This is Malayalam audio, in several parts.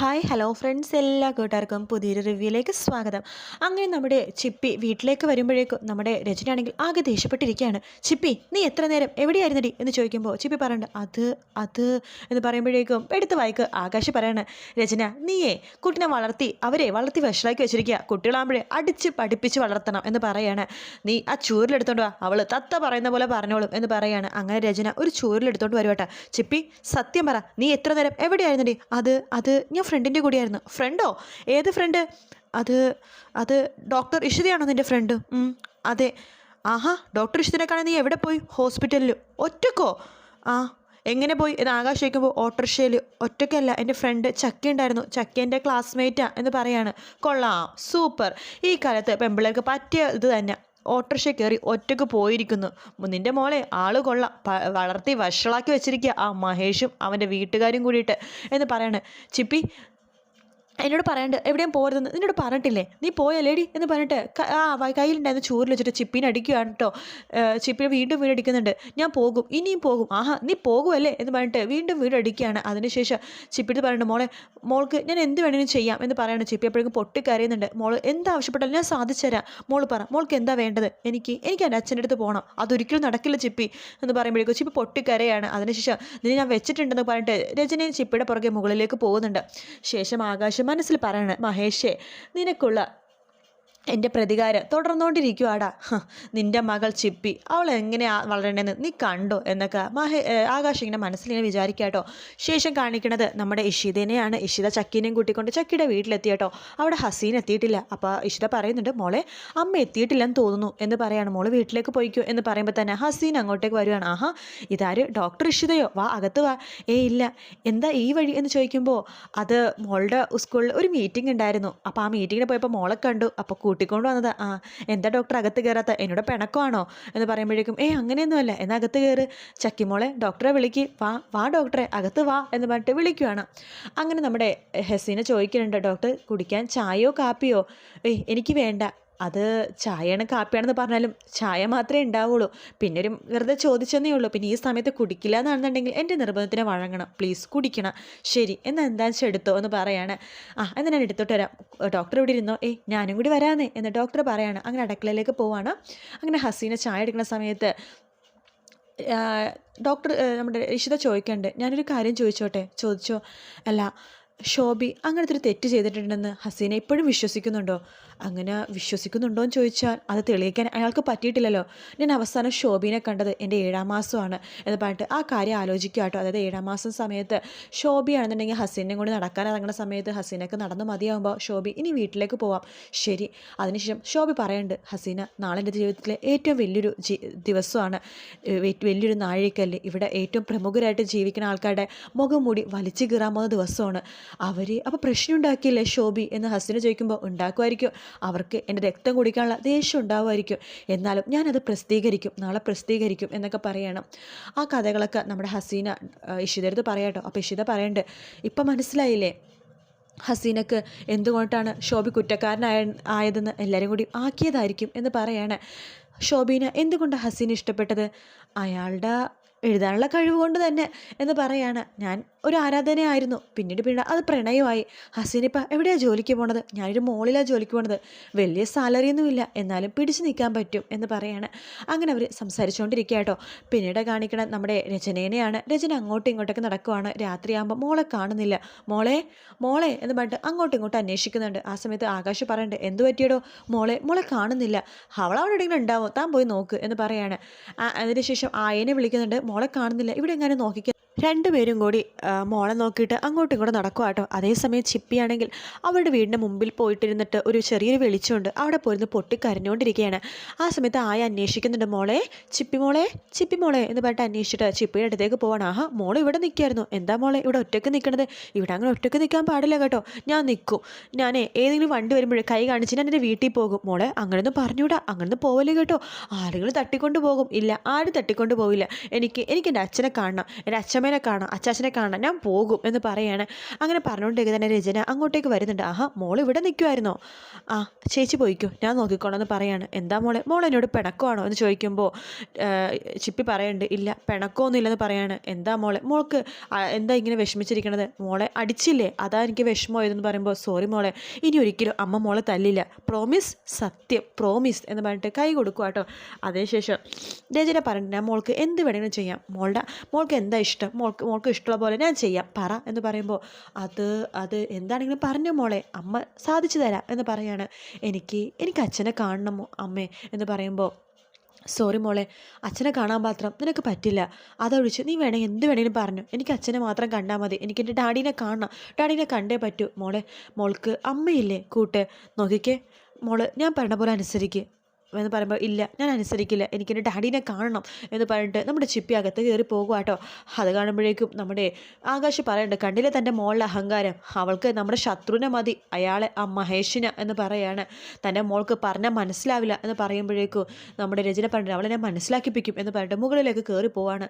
ഹായ് ഹലോ ഫ്രണ്ട്സ് എല്ലാ കൂട്ടുകാർക്കും പുതിയൊരു റിവ്യൂയിലേക്ക് സ്വാഗതം. അങ്ങനെ നമ്മുടെ ചിപ്പി വീട്ടിലേക്ക് വരുമ്പോഴേക്കും നമ്മുടെ രചനയാണെങ്കിൽ ആകെ ദേഷ്യപ്പെട്ടിരിക്കുകയാണ്. ചിപ്പി നീ എത്ര നേരം എവിടെയായിരുന്നടി? എന്ന് ചോദിക്കുമ്പോൾ ചിപ്പി പറയണ്ട അത് അത് എന്ന് പറയുമ്പോഴേക്കും എടുത്ത് വായിക്ക് ആകാശ് പറയാണ് രചന നീയേ കുട്ടിനെ വളർത്തി അവരെ വളർത്തി വഷളാക്കി വെച്ചിരിക്കുക കുട്ടികളാകുമ്പോഴേ അടിച്ച് പഠിപ്പിച്ച് വളർത്തണം എന്ന് പറയാണ്. നീ ആ ചൂരിലെടുത്തോണ്ട് വാ അവൾ തത്ത പറയുന്ന പോലെ പറഞ്ഞോളും എന്ന് പറയാണ്. അങ്ങനെ രചന ഒരു ചൂരിലെടുത്തോണ്ട് വരുവാട്ടെ. ചിപ്പി സത്യം പറ നീ എത്ര നേരം എവിടെയായിരുന്നടി? അത് അത് ഞാൻ ഫ്രണ്ടിന്റെ കൂടെയായിരുന്നു. ഫ്രണ്ടോ ഏത് ഫ്രണ്ട് അത് അത് ഡോക്ടർ ഇഷിതയാണോ നിന്റെ ഫ്രണ്ട് അതെ. ആഹാ ഡോക്ടർ ഇഷിതിനെ കാണാൻ നീ എവിടെ പോയി? ഹോസ്പിറ്റലിൽ ഒറ്റക്കോ? ആ എങ്ങനെ പോയി? എന്ന് ആകാശ് വയ്ക്കുമ്പോൾ ഓട്ടോറിക്ഷയിൽ ഒറ്റയ്ക്കല്ല എന്റെ ഫ്രണ്ട് ചക്ക ഉണ്ടായിരുന്നു. ചക്ക എന്റെ ക്ലാസ്മേറ്റാ എന്ന് പറയാണ്. കൊള്ളാം. സൂപ്പർ ഈ കാലത്ത് പെമ്പിളേക്ക് പറ്റിയ ഇത് തന്നെ. ഓട്ടോറിക്ഷ കയറി ഒറ്റയ്ക്ക് പോയിരിക്കുന്നു. നിന്റെ മോളെ ആൾ കൊള്ളാം. വളർത്തി വഷളാക്കി വെച്ചിരിക്കുക ആ മഹേഷും അവന്റെ വീട്ടുകാരും കൂടിയിട്ട് എന്ന് പറയാണ്. ചിപ്പി എന്നോട് പറയണ്ട് എവിടെയും പോരുതെന്ന് നിന്നോട് പറഞ്ഞിട്ടില്ലേ? നീ പോയല്ലേടി? എന്ന് പറഞ്ഞിട്ട് ആ കയ്യിലുണ്ടായിരുന്ന ചൂരിൽ വെച്ചിട്ട് ചിപ്പിനെ അടിക്കുകയാണ് കേട്ടോ ചിപ്പിനെ വീണ്ടും വീട് അടിക്കുന്നുണ്ട്. ഞാൻ പോകും ഇനിയും പോകും. ആഹാ നീ പോകുമല്ലേ എന്ന് പറഞ്ഞിട്ട് വീണ്ടും വീട് അടിക്കുകയാണ്. അതിനുശേഷം ചിപ്പിട്ട് പറയുന്നുണ്ട് മോളെ മോൾക്ക് ഞാൻ എന്ത് വേണമെങ്കിലും ചെയ്യാം എന്ന് പറയാണ്. ചിപ്പി അപ്പോഴേക്കും പൊട്ടിക്കരയുന്നുണ്ട്. മോൾ എന്താവശ്യപ്പെട്ടാലും ഞാൻ സാധിച്ചു തരാം മോൾ പറ മോൾക്ക് എന്താ വേണ്ടത്? എനിക്ക് എനിക്ക് എന്റെ അച്ഛന്റെ അടുത്ത് പോകണം. അതൊരിക്കലും നടക്കില്ല ചിപ്പി. എന്ന് പറയുമ്പോഴേക്കും ചിപ്പി പൊട്ടിക്കരയാണ്. അതിനുശേഷം നിന്നെ ഞാൻ വെച്ചിട്ടുണ്ടെന്ന് പറഞ്ഞിട്ട് രജനയും ചിപ്പിയുടെ പുറകെ മുകളിലേക്ക് പോകുന്നുണ്ട്. ശേഷം ആകാശം മനസ്സിൽ പറയണേ മഹേഷേ നിനക്കുള്ള എന്റെ പ്രതികാരം തുടർന്നുകൊണ്ടിരിക്കുവാടാ നിന്റെ മകൾ ചിപ്പി അവൾ എങ്ങനെയാ വളരണമെന്ന് നീ കണ്ടോ എന്നൊക്കെ മഹേ ആകാശ് ഇങ്ങനെ മനസ്സിലിങ്ങനെ വിചാരിക്കാട്ടോ ശേഷം കാണിക്കണത് നമ്മുടെ ഇഷിതനെയാണ്. ഇഷിത ചക്കീനെയും കൂട്ടിക്കൊണ്ട് ചക്കിയുടെ വീട്ടിലെത്തിയട്ടോ അവിടെ ഹസീൻ എത്തിയിട്ടില്ല. അപ്പോൾ ഇഷിത പറയുന്നുണ്ട് മോളെ അമ്മ എത്തിയിട്ടില്ലെന്ന് തോന്നുന്നു എന്ന് പറയാണ്. മോൾ വീട്ടിലേക്ക് പോയിക്കോ എന്ന് പറയുമ്പോൾ തന്നെ ഹസീൻ അങ്ങോട്ടേക്ക് വരുവാണ്. ആഹാ ഇതാര്? ഡോക്ടർ ഇഷിതയോ? വാ അകത്ത് വാ. ഏ ഇല്ല. എന്താ ഈ വഴി? എന്ന് ചോദിക്കുമ്പോൾ അത് മോളുടെ സ്കൂളിൽ ഒരു മീറ്റിംഗ് ഉണ്ടായിരുന്നു. അപ്പോൾ ആ മീറ്റിങ്ങിന് പോയപ്പോൾ മോളെ കണ്ടു. അപ്പോൾ കൂട്ടിക്കൊണ്ട് വന്നത്. ആ എന്താ ഡോക്ടർ അകത്ത് കയറാത്ത എന്നോട് പിണക്കമാണോ? എന്ന് പറയുമ്പോഴേക്കും ഏ അങ്ങനെയൊന്നുമല്ല. എന്നാൽ അകത്ത് കയറ് ചക്കിമോളെ ഡോക്ടറെ വിളിക്ക്. വാ വാ ഡോക്ടറെ അകത്ത് വാ എന്ന് പറഞ്ഞിട്ട് വിളിക്കുകയാണ് അങ്ങനെ നമ്മുടെ ഹെസീനെ ചോദിക്കുന്നുണ്ട് ഡോക്ടർ കുടിക്കാൻ ചായയോ കാപ്പിയോ? ഏയ് എനിക്ക് വേണ്ട. അത് ചായയാണ് കാപ്പിയാണെന്ന് പറഞ്ഞാലും ചായ മാത്രമേ ഉണ്ടാവുള്ളൂ. പിന്നെ ഒരു വെറുതെ ചോദിച്ചെന്നേ ഉള്ളൂ. പിന്നെ ഈ സമയത്ത് കുടിക്കില്ല എന്നാണെന്നുണ്ടെങ്കിൽ എന്റെ നിർബന്ധത്തിന് വഴങ്ങണം. പ്ലീസ് കുടിക്കണം. ശരി എന്നാൽ എന്താ വെച്ചാൽ എടുത്തോ എന്ന് പറയാണ്. ആ എന്നാൽ ഞാൻ എടുത്തോട്ട് വരാം. ഡോക്ടർ ഇവിടെ ഇരുന്നോ? ഏയ് ഞാനും കൂടി വരാന്നേ എന്ന് ഡോക്ടർ പറയാണ്. അങ്ങനെ അടക്കളയിലേക്ക് പോവാണ്. അങ്ങനെ ഹസീന ചായ എടുക്കുന്ന സമയത്ത് ഡോക്ടർ നമ്മുടെ ഇഷിത ചോദിക്കണ്ട് ഞാനൊരു കാര്യം ചോദിച്ചോട്ടെ? ചോദിച്ചോ? അല്ല ഷോബി അങ്ങനത്തെ ഒരു തെറ്റ് ചെയ്തിട്ടുണ്ടെന്ന് ഹസീന ഇപ്പോഴും വിശ്വസിക്കുന്നുണ്ടോ? അങ്ങനെ വിശ്വസിക്കുന്നുണ്ടോ എന്ന് ചോദിച്ചാൽ അത് തെളിയിക്കാൻ അയാൾക്ക് പറ്റിയിട്ടില്ലല്ലോ. ഞാൻ അവസാനം ഷോബിനെ കണ്ടത് എന്റെ ഏഴാം മാസമാണ് എന്ന് പറഞ്ഞിട്ട് ആ കാര്യം ആലോചിക്കുക കേട്ടോ. അതായത് ഏഴാം മാസം സമയത്ത് ഷോബിയാണെന്നുണ്ടെങ്കിൽ ഹസീനെ കൊണ്ട് നടക്കാൻ ഇറങ്ങുന്ന സമയത്ത് ഹസീനക്ക് നടന്നു മതിയാകുമ്പോൾ ഷോബി ഇനി വീട്ടിലേക്ക് പോവാം. ശരി. അതിനുശേഷം ഷോബി പറയുന്നുണ്ട് ഹസീന നാളെ എന്റെ ജീവിതത്തിലെ ഏറ്റവും വലിയൊരു ദിവസമാണ്. വലിയൊരു നാഴികക്കല്ല്. ഇവിടെ ഏറ്റവും പ്രമുഖരായിട്ട് ജീവിക്കുന്ന ആൾക്കാരുടെ മുഖം മൂടി വലിച്ചു കീറാൻ പോകുന്ന ദിവസമാണ്. അവർ അപ്പോൾ പ്രശ്നം ഉണ്ടാക്കിയില്ലേ ഷോബി എന്ന് ഹസ്ബൻഡ് ചോദിക്കുമ്പോൾ ഉണ്ടാക്കുമായിരിക്കും. അവർക്ക് എന്റെ രക്തം കുടിക്കാനുള്ള ദേഷ്യം ഉണ്ടാവുമായിരിക്കും. എന്നാലും ഞാനത് പ്രസിദ്ധീകരിക്കും. നാളെ പ്രസിദ്ധീകരിക്കും. എന്നൊക്കെ പറയണം. ആ കഥകളൊക്കെ നമ്മുടെ ഹസീന ഇഷിതടുത്ത് പറയാട്ടോ അപ്പോൾ ഇഷിത പറയണ്ട് ഇപ്പം മനസ്സിലായില്ലേ? ഹസീനക്ക് എന്തുകൊണ്ടാണ് ഷോബി കുറ്റക്കാരനായ ആയതെന്ന് എല്ലാവരും കൂടി ആക്കിയതായിരിക്കും എന്ന് പറയാണ്. ഷോബീന എന്തുകൊണ്ട് ഹസീന ഇഷ്ടപ്പെട്ടത്? അയാളുടെ എഴുതാനുള്ള കഴിവ് കൊണ്ട് തന്നെ എന്ന് പറയാണ്. ഞാൻ ഒരു ആരാധനയായിരുന്നു. പിന്നീട് പിന്നീട് അത് പ്രണയമായി. ഹസീനിപ്പ എവിടെയാണ് ജോലിക്ക് പോണത്? ഞാനൊരു മോളിലാണ് ജോലിക്ക് പോണത്. വലിയ സാലറി ഒന്നുമില്ല എന്നാലും പിടിച്ചു നിൽക്കാൻ പറ്റും എന്ന് പറയാണ്. അങ്ങനെ അവർ സംസാരിച്ചുകൊണ്ടിരിക്കുക കേട്ടോ പിന്നീട് കാണിക്കണം നമ്മുടെ രചനേനെയാണ്. രചന അങ്ങോട്ടും ഇങ്ങോട്ടൊക്കെ നടക്കുവാണ്. രാത്രിയാകുമ്പോൾ മോളെ കാണുന്നില്ല. മോളെ മോളെ എന്ന് പറഞ്ഞിട്ട് അങ്ങോട്ടും ഇങ്ങോട്ടും അന്വേഷിക്കുന്നുണ്ട്. ആ സമയത്ത് ആകാശ് പറയണ്ട് എന്ത് പറ്റിയടോ? മോളെ മോളെ കാണുന്നില്ല. അവളവിടെ എവിടെയെങ്കിലും ഉണ്ടാവും? താൻ പോയി നോക്ക് എന്ന് പറയാണ്. അതിനുശേഷം ആയനെ വിളിക്കുന്നുണ്ട്. മോളെ കാണുന്നില്ല. ഇവിടെ എങ്ങനെ നോക്കിക്ക. രണ്ടുപേരും കൂടി മോളെ നോക്കിയിട്ട് അങ്ങോട്ടും ഇങ്ങോട്ടും നടക്കുക കേട്ടോ അതേസമയം ചിപ്പിയാണെങ്കിൽ അവരുടെ വീടിന്റെ മുമ്പിൽ പോയിട്ടിരുന്നിട്ട് ഒരു ചെറിയൊരു വെളിച്ചമുണ്ട്. അവിടെ പോയിരുന്ന് പൊട്ടിക്കരഞ്ഞുകൊണ്ടിരിക്കുകയാണ്. ആ സമയത്ത് ആയ അന്വേഷിക്കുന്നുണ്ട് മോളെ ചിപ്പി മോളെ ചിപ്പി മോളെ എന്ന് പറഞ്ഞിട്ട് അന്വേഷിച്ചിട്ട് ചിപ്പിയുടെ അടുത്തേക്ക് പോവാണ്. ആഹാ മോളെ ഇവിടെ നിൽക്കായിരുന്നു എന്താ മോളെ ഇവിടെ ഒറ്റയ്ക്ക് നിൽക്കണത്? ഇവിടെ അങ്ങനെ ഒറ്റയ്ക്ക് നിൽക്കാൻ പാടില്ല കേട്ടോ. ഞാൻ നിൽക്കും. ഞാനേ ഏതെങ്കിലും വണ്ടി വരുമ്പോഴേ കൈ കാണിച്ച് ഞാൻ എന്റെ വീട്ടിൽ പോകും. മോളെ അങ്ങനെയൊന്നും പറഞ്ഞൂടാ അങ്ങനെയൊന്നും പോവല്ലേ കേട്ടോ. ആരെങ്കിലും തട്ടിക്കൊണ്ട് പോകും. ഇല്ല ആരും തട്ടിക്കൊണ്ട് പോവില്ല. എനിക്ക് എനിക്ക് എന്റെ അച്ഛനെ കാണണം. എന്റെ അച്ഛമ്മേനെ അമ്മേനെ കാണാം അച്ചാച്ചനെ കാണാം ഞാൻ പോകും എന്ന് പറയാണ്. അങ്ങനെ പറഞ്ഞുകൊണ്ടേക്ക് തന്നെ രചന അങ്ങോട്ടേക്ക് വരുന്നുണ്ട്. ആഹാ മോൾ ഇവിടെ നിൽക്കുമായിരുന്നോ ആ ചേച്ചി പോയിക്കോ ഞാൻ നോക്കിക്കോളാം എന്ന് പറയാണ്. എന്താ മോളെ? മോൾ എന്നോട് പിണക്കമാണോ എന്ന് ചോദിക്കുമ്പോൾ ചിപ്പി പറയുന്നുണ്ട് ഇല്ല പിണക്കമൊന്നും ഇല്ലെന്ന് പറയാണ്. എന്താ മോളെ? മോൾക്ക് എന്താ ഇങ്ങനെ വിഷമിച്ചിരിക്കണത്? മോളെ അടിച്ചില്ലേ? അതാ എനിക്ക് വിഷമമായതെന്ന് പറയുമ്പോൾ സോറി മോളെ ഇനി ഒരിക്കലും അമ്മ മോളെ തല്ലില്ല. പ്രോമിസ് സത്യം പ്രോമിസ് എന്ന് പറഞ്ഞിട്ട് കൈ കൊടുക്കുക കേട്ടോ അതിനുശേഷം രചന ഞാൻ മോൾക്ക് എന്ത് വേണമെങ്കിലും ചെയ്യാം. മോളുടെ മോൾക്ക് എന്താ ഇഷ്ടം? മോൾക്ക് മോൾക്ക് ഇഷ്ടമുള്ള പോലെ ഞാൻ ചെയ്യാം. പറ എന്ന് പറയുമ്പോൾ അത് അത് എന്താണെങ്കിലും പറഞ്ഞു മോളെ. അമ്മ സാധിച്ചു തരാം എന്ന് പറയാണ്. എനിക്ക് എനിക്ക് അച്ഛനെ കാണണം അമ്മേ എന്ന് പറയുമ്പോൾ സോറി മോളെ അച്ഛനെ കാണാൻ മാത്രം നിനക്ക് പറ്റില്ല. അതൊഴിച്ച് നീ വേണമെങ്കിൽ എന്ത് വേണമെങ്കിലും പറഞ്ഞു. എനിക്ക് അച്ഛനെ മാത്രം കണ്ടാൽ മതി. എനിക്ക് എന്റെ ഡാഡീനെ കാണണം. ഡാഡീനെ കണ്ടേ പറ്റൂ. മോളെ മോൾക്ക് അമ്മയില്ലേ? കൂട്ട് നോക്കിക്കേ. മോൾ ഞാൻ പറഞ്ഞ പോലെ അനുസരിക്ക്. എന്ന് പറയുമ്പോൾ ഇല്ല ഞാൻ അനുസരിക്കില്ല. എനിക്കെന്റെ ഡാഡീനെ കാണണം എന്ന് പറഞ്ഞിട്ട് നമ്മുടെ ചിപ്പി അകത്ത് കയറി പോകുക അത് കാണുമ്പോഴേക്കും നമ്മുടെ ആകാശ് പറയുന്നുണ്ട് കണ്ടില്ലേ തന്റെ മോളുടെ അഹങ്കാരം? അവൾക്ക് നമ്മുടെ ശത്രുവിനെ മതി. അയാളെ ആ മഹേഷിന് എന്ന് പറയാണ്. തന്റെ മോൾക്ക് പറഞ്ഞാൽ മനസ്സിലാവില്ല എന്ന് പറയുമ്പോഴേക്കും നമ്മുടെ രചന പറഞ്ഞിട്ട് അവളെ ഞാൻ മനസ്സിലാക്കിപ്പിക്കും എന്ന് പറഞ്ഞിട്ട് മുകളിലേക്ക് കയറി പോവാണ്.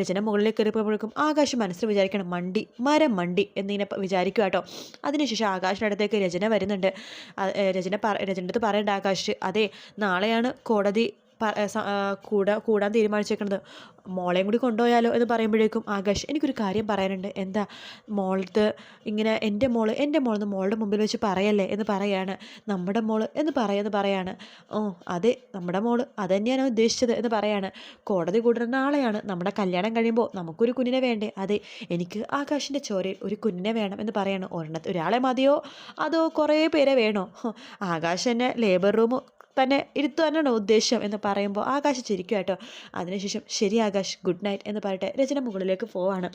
രചന മുകളിലേക്ക് കയറി പോകുമ്പോഴേക്കും ആകാശ് മനസ്സിൽ വിചാരിക്കണം മണ്ടി മരം മണ്ടി എന്നിങ്ങനെ വിചാരിക്കുക കേട്ടോ അതിനുശേഷം ആകാശിന്റെ അടുത്തേക്ക് രചന വരുന്നുണ്ട്. രചന രചനടുത്ത് പറയേണ്ട ആകാശ് അതെ നാളെയാണ് കോടതി കൂടാ കൂടാൻ തീരുമാനിച്ചേക്കുന്നത് മോളെയും കൂടി കൊണ്ടുപോയാലോ എന്ന് പറയുമ്പോഴേക്കും ആകാശ് എനിക്കൊരു കാര്യം പറയാനുണ്ട്. എന്താ? മോളത്ത് ഇങ്ങനെ എന്റെ മോൾ എന്റെ മോളെന്ന് മോളുടെ മുമ്പിൽ വെച്ച് പറയല്ലേ എന്ന് പറയാണ്. നമ്മുടെ മോൾ എന്ന് പറയാന്ന് പറയാണ്. ഓ അതെ നമ്മുടെ മോൾ അതന്നെയാണ് ഉദ്ദേശിച്ചത് എന്ന് പറയാണ്. കോടതി കൂടുന്ന നാളെയാണ്. നമ്മുടെ കല്യാണം കഴിയുമ്പോൾ നമുക്കൊരു കുഞ്ഞിനെ വേണ്ടേ? അതെ എനിക്ക് ആകാശിന്റെ ചോരയിൽ ഒരു കുഞ്ഞിനെ വേണം എന്ന് പറയാണ്. ഒരെണ്ണത്ത് ഒരാളെ മതിയോ? അതോ കുറേ പേരെ വേണോ? ആകാശ് എന്നെ ലേബർ റൂം തന്നെ ഇരുത്തുവാനാണ് ഉദ്ദേശം എന്ന് പറയുമ്പോൾ ആകാശ് ചിരിക്കും കേട്ടോ. അതിനുശേഷം ശരി ആകാശ് ഗുഡ് നൈറ്റ് എന്ന് പറഞ്ഞിട്ട് രചന മുകളിലേക്ക് പോവാണ്.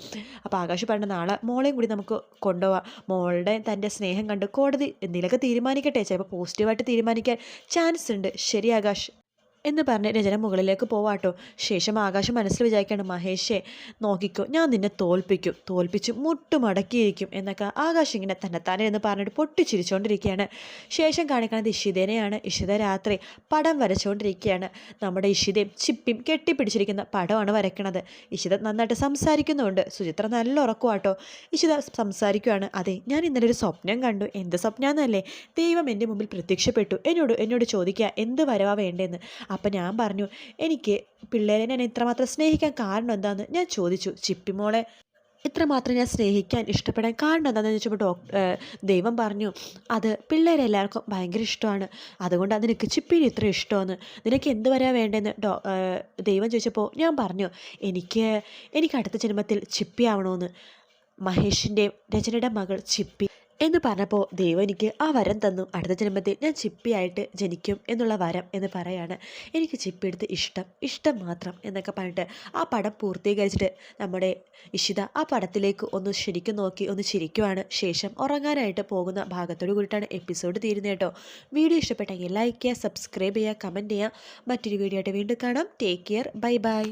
അപ്പോൾ ആകാശ് പറഞ്ഞ നാളെ മോളെയും കൂടി നമുക്ക് കൊണ്ടുപോവാം. മോളുടെ തന്റെ സ്നേഹം കണ്ട് കോടതി എന്തെങ്കിലുമൊക്കെ തീരുമാനിക്കട്ടെ. ചിലപ്പോൾ പോസിറ്റീവായിട്ട് തീരുമാനിക്കാൻ ചാൻസ് ഉണ്ട്. ശരി ആകാശ് എന്ന് പറഞ്ഞ് രചന മുകളിലേക്ക് പോവാട്ടോ ശേഷം ആകാശം മനസ്സിൽ വിചാരിക്കണം മഹേഷേ നോക്കിക്കോ ഞാൻ നിന്നെ തോൽപ്പിക്കും. തോൽപ്പിച്ച് മുട്ടുമടക്കിയിരിക്കും എന്നൊക്കെ ആകാശം ഇങ്ങനെ തന്നെത്താനെ എന്ന് പറഞ്ഞിട്ട് പൊട്ടിച്ചിരിച്ചുകൊണ്ടിരിക്കുകയാണ് ശേഷം കാണിക്കുന്നത് ഇഷിതേനെയാണ്. ഇഷിത രാത്രി പടം വരച്ചുകൊണ്ടിരിക്കുകയാണ് നമ്മുടെ ഇഷിതയും ചിപ്പിയും കെട്ടിപ്പിടിച്ചിരിക്കുന്ന പടമാണ് വരയ്ക്കുന്നത് ഇഷിത നന്നായിട്ട് സംസാരിക്കുന്നുണ്ട്. സുചിത്ര നല്ല ഉറക്കുവാട്ടോ ഇഷിത സംസാരിക്കുകയാണ് അതെ ഞാൻ ഇന്നലെ ഒരു സ്വപ്നം കണ്ടു. എന്ത് സ്വപ്നമെന്നല്ലേ ദൈവം എന്റെ മുമ്പിൽ പ്രത്യക്ഷപ്പെട്ടു. എന്നോട് എന്നോട് ചോദിക്കുക എന്ത് വരവാ വേണ്ടതെന്ന് അപ്പം ഞാൻ പറഞ്ഞു എനിക്ക് പിള്ളേരെ ഞാൻ ഇത്രമാത്രം സ്നേഹിക്കാൻ കാരണം എന്താണെന്ന് ഞാൻ ചോദിച്ചു ചിപ്പിമോളെ ഇത്രമാത്രം ഞാൻ സ്നേഹിക്കാൻ ഇഷ്ടപ്പെടാൻ കാരണം എന്താണെന്ന് ചോദിച്ചപ്പോൾ ഡോക്ടർ ദൈവം പറഞ്ഞു അത് പിള്ളേരെല്ലാവർക്കും ഭയങ്കര ഇഷ്ടമാണ്. അതുകൊണ്ടാണ് നിനക്ക് ചിപ്പിന് ഇത്ര ഇഷ്ടമെന്ന്. നിനക്ക് എന്ത് വരാൻ വേണ്ടതെന്ന് ഡോ ദൈവം ചോദിച്ചപ്പോൾ ഞാൻ പറഞ്ഞു എനിക്ക് എനിക്ക് അടുത്ത ജന്മത്തിൽ ചിപ്പി ആവണമെന്ന് മഹേഷിന്റെയും രചനയുടെ മകൾ ചിപ്പി എന്ന് പറഞ്ഞപ്പോൾ ദൈവം എനിക്ക് ആ വരം തന്നു. അടുത്ത ജന്മത്തിൽ ഞാൻ ചിപ്പിയായിട്ട് ജനിക്കും എന്നുള്ള വരം എന്ന് പറയാണ്. എനിക്ക് ചിപ്പി എടുത്ത് ഇഷ്ടം ഇഷ്ടം മാത്രം എന്നൊക്കെ പറഞ്ഞിട്ട് ആ പടം പൂർത്തീകരിച്ചിട്ട് നമ്മുടെ ഇഷിത ആ പടത്തിലേക്ക് ഒന്ന് ശരിക്കും നോക്കി ഒന്ന് ചിരിക്കുവാണ്. ശേഷം ഉറങ്ങാനായിട്ട് പോകുന്ന ഭാഗത്തോട് കൂടിയിട്ടാണ് എപ്പിസോഡ് തീരുന്നത് കേട്ടോ. വീഡിയോ ഇഷ്ടപ്പെട്ടെങ്കിൽ ലൈക്ക് ചെയ്യുക സബ്സ്ക്രൈബ് ചെയ്യുക കമന്റ് ചെയ്യുക. മറ്റൊരു വീഡിയോ ആയിട്ട് വീണ്ടും കാണാം. Take care bye bye